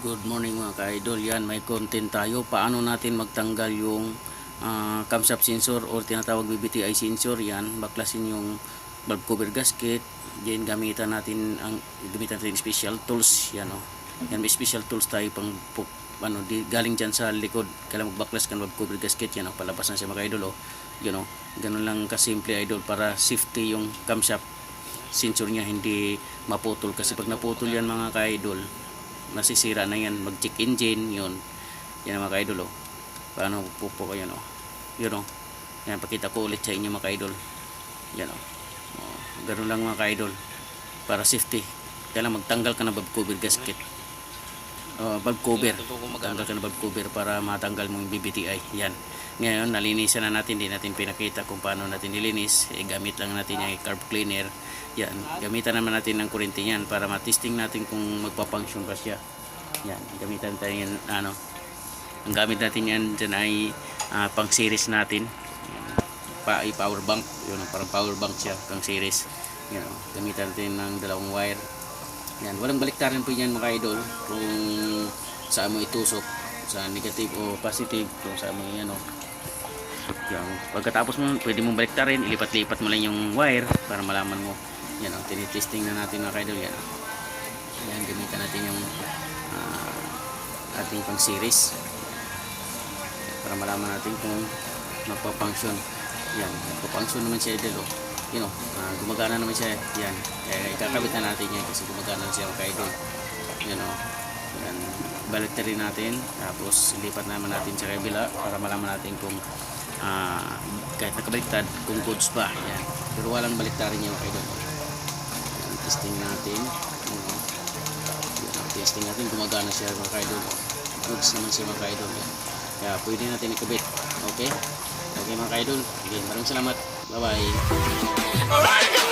Good morning mga ka-idol. Yan, may content tayo. Paano natin magtanggal yung ah, camshaft sensor or tinatawag BBTI sensor. Yan, baklasin yung valve cover gasket. Yan, gamitan natin ang gamitan natin special tools. Yan, oh. Yan, may special tools tayo pang pu- ano, di, galing dyan sa likod. Kailangan magbaklas ka ng valve cover gasket. Yan, oh, palabas na siya mga idol. Oh. Yan, oh. Ganun lang kasimple idol para safety yung camshaft sensor niya hindi maputol kasi pag naputol yan mga ka-idol nasisira na yan mag check engine yun yan mga ka-idol oh. paano po po kayo no yun oh. yan pakita ko ulit sa inyo mga ka-idol yan oh. oh. ganun lang mga ka-idol para safety kailangan magtanggal ka ng valve cover gasket oh, valve cover. Tanggal ka ng valve cover para matanggal mo yung BBTI yan. Ngayon nalinisan na natin. Hindi natin pinakita kung paano natin nilinis. Eh, gamit lang natin yung carb cleaner. Yan. Gamitan naman natin ng kuryente yan para matesting natin kung magpapunction pa siya. Yan. Gamitan tayo yan ano. Ang gamit natin yan dyan ay ah, pang series natin. Yan, pa, power bank. Yun parang power bank siya pang series. Yan, gamitan natin ng dalawang wire yan, walang baliktarin po yan mga idol kung saan mo itusok sa negative o positive kung saan mo yan o yan, pagkatapos mo pwede mong baliktarin ilipat-lipat mo lang yung wire para malaman mo. Yan o, tinitesting na natin mga idol yan. Yan, gamitan natin yung ah, ating pang series para malaman natin kung magpa-function. Yan, magpa-function naman siya idol o yun o, ah, gumagana naman siya yan, kaya ikakabit na natin yan kasi gumagana na siya mga idol yan o yan, balik natin. Tapos lipat naman natin sa kabila para malaman natin kung ah, kahit nakabaliktad kung goods ba yan. pero walang baliktarin yung mga idol. Yan, testing natin. Yan, yan, testing natin. Gumagana siya mga idol. Goods naman siya mga idol. Kaya pwede natin ikabit. Okay? Okay mga idol. Okay, maraming salamat bye